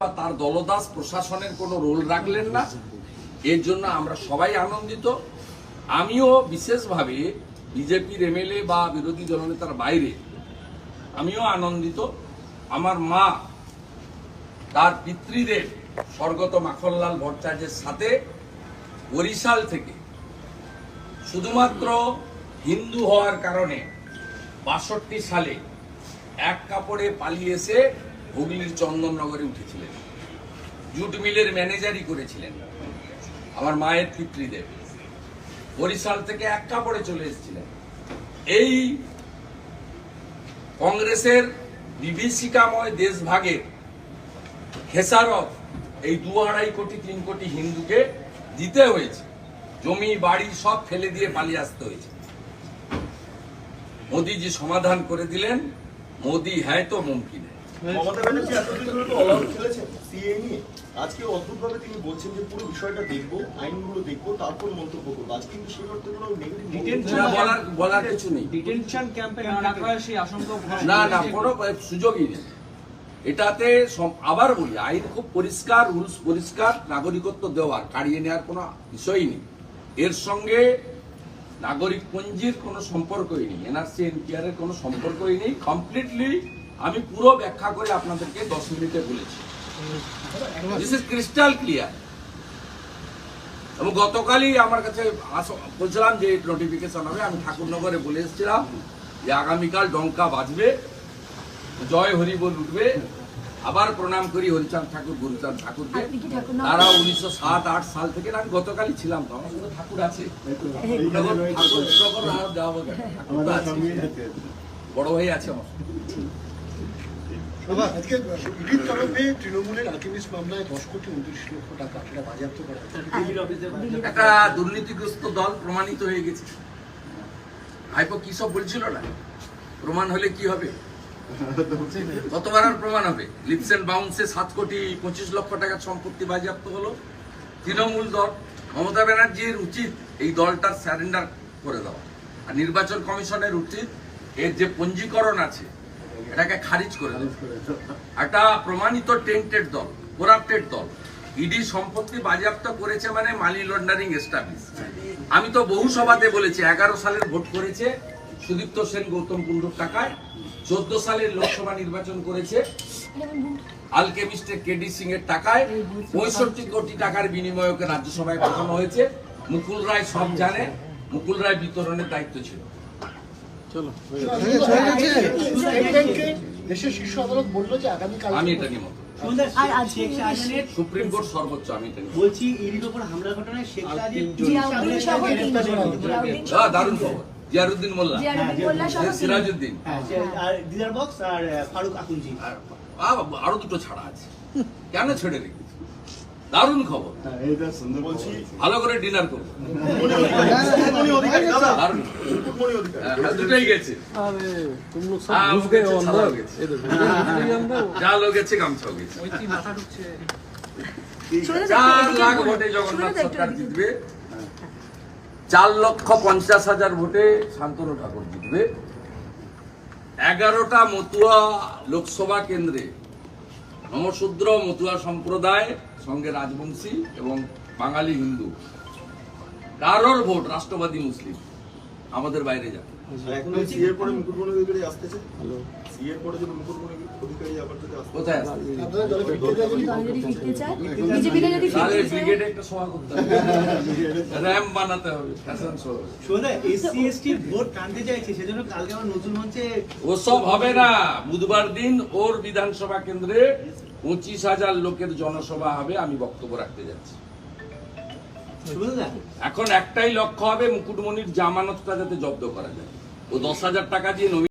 তার দলদাস প্রশাসনের কোনো রোল রাখলেন না। এর জন্য আমরা সবাই আনন্দিত। আমিও বিশেষভাবে বিজেপির এমএলএ বা বিরোধী দলনেতার বাইরে আমিও আনন্দিত। আমার মা তার পিতৃদেব স্বর্গত মাখনলাল ভট্টাচার্যের সাথে বরিশাল থেকে শুধুমাত্র হিন্দু হওয়ার কারণে বাষট্টি সালে এক কাপড়ে পালিয়ে এসে হুগলির চন্দননগরে উঠেছিলেন। জুট মিলের ম্যানেজারই করেছিলেন। আমার মায়ের পিতৃদেব। বরিশাল থেকে এক কাপড়ে চলে এসেছিলেন। এই কংগ্রেসের বিভীষিকাময় দেশভাগের খেসারত এই দু আড়াই কোটি, তিন কোটি হিন্দুকে দিতে হয়েছে। জমি, বাড়ি সব ফেলে দিয়ে পালিয়ে আসতে হয়েছে। মোদিজি সমাধান করে দিলেন। মোদি হ্যায় তো মুমকিন। মমতা ব্যানার্জি এতদিন ধরে তো অল খেলেছেন। সিএ নিয়ে। আজকে অদ্ভুতভাবে তিনি বলছেন যে পুরো বিষয়টা দেখব আইনগুলো দেখব তারপর মন্তব্য করব। আজ কিন্তু সেই অর্থে কোনো নেগেটিভ বলার বলার কিছু নেই। ডিটেনশন ক্যাম্পে রাখা হয় সেই আশঙ্কা না না কোনো সুযোগই নেই। এটাতে আবার বলি আইন খুব পরিষ্কার রুলস পরিষ্কার নাগরিকত্ব দেওয়ার কাড়িয়ে নেওয়ার কোনো বিষয়ই নেই। এর সঙ্গে নাগরিক পঞ্জির কোনো সম্পর্কই নেই এনআরসি এনপিআর এর কোনো সম্পর্কই নেই। কমপ্লিটলি আমি পুরো ব্যাখ্যা করে আপনাদেরকে দশ মিনিটে বলেছি। দিস ইজ ক্রিস্টাল ক্লিয়ার এবং গতকালই আমার কাছে বলছিলাম যে নোটিফিকেশন হবে আমি ঠাকুরনগরে বলে এসেছিলাম যে আগামীকাল ডঙ্কা বাজবে জয় হরি বল উঠবে আবার প্রণাম করি হরিচাঁদ ঠাকুর গুরুচাঁদ ঠাকুরকে। তারা উনিশশো সাত আট সাল থেকে আমি গতকালই ছিলাম তো আমার সঙ্গে ঠাকুর আছে ঠাকুর দেওয়া। বড় ভাই আছে আমার। বাবা, আজকে ইডির তরফে তৃণমূলের আর্কিমিস্ট মামলায় দশ কোটি উনত্রিশ লক্ষ টাকা সেটা বাজেয়াপ্ত করা একটা দুর্নীতিগ্রস্ত দল প্রমাণিত হয়ে গেছে। হাইপো কি সব বলছিল না? প্রমাণ হলে কি হবে? কতবার আর প্রমাণ হবে? লিপস এন্ড বাউন্সে সাত কোটি পঁচিশ লক্ষ টাকার সম্পত্তি বাজেয়াপ্ত হলো। তৃণমূল দল মমতা ব্যানার্জির উচিত এই দলটার স্যারেন্ডার করে দেওয়া। আর নির্বাচন কমিশনের উচিত এর যে পঞ্জীকরণ আছে এটাকে খারিজ করে একটা প্রমাণিত টেন্টেড দল করাপ্টেড দল। ইডি সম্পত্তি বাজেয়াপ্ত করেছে মানে মানি লন্ডারিং এস্টাবলিশ আমি তো বহু সভাতে বলেছি এগারো সালের ভোট করেছে সুদীপ্ত সেন গৌতম কুণ্ডুর টাকায় চোদ্দ সালের লোকসভা নির্বাচন করেছে আলকেমিস্টের কেডি সিং এর টাকায় পঁয়ষট্টি কোটি টাকার বিনিময়ে ওকে রাজ্যসভায় পাঠানো হয়েছে। মুকুল রায় সব জানে মুকুল রায় বিতরণের দায়িত্ব ছিল। স্টেটব্যাংকে দেশের শীর্ষ আদালত বলল যে আগামীকাল আমি এটা নিয়ে মত। আর আজকে সুপ্রিম কোর্ট সর্বোচ্চ আমি এটা নিয়ে মত। বলছি ইডির উপর হামলার ঘটনায় শেখ সাদির জিয়াউদ্দিন সহ তিনজন। জিয়াউদ্দিন সহ আহ, দারুণ খবর। মোল্লা। তিনজন। সিরাজউদ্দিন হ্যাঁ, আর দিদার বক্স আর ফারুক আকুঞ্জি আর আ- আরও দুটো ছাড়া আছে। কেন ছেড়ে রেখেছি দারুণ খবর। বলছি ভালো করে ডিনার হ্যাঁ, হ্যাঁ, দুটাই গেছে। হ্যাঁ, গেছে। গামছাও গেছে। চার লাখ ভোটে জগন্নাথ জিতবে। চার লক্ষ পঞ্চাশ হাজার ভোটে শান্তনু ঠাকুর জিতবে। এগারোটা মতুয়া লোকসভা কেন্দ্রে নমশূদ্র মতুয়া সম্প্রদায় সঙ্গে রাজবংশী এবং বাঙালি হিন্দু। কারোর ভোট রাষ্ট্রবাদী মুসলিম। আমাদের বাইরে যাবে। র্যাম্প বানাতে হবে ফ্যাশন শো। ওসব হবে না। বুধবার দিন ওর বিধানসভা কেন্দ্রে পঁচিশ হাজার লোকের জনসভা হবে আমি বক্তব্য রাখতে যাচ্ছি। এখন একটাই লক্ষ্য হবে মুকুটমণির জামানতটা যাতে জব্দ করা যায়। ও দশ হাজার টাকা দিয়ে নবীন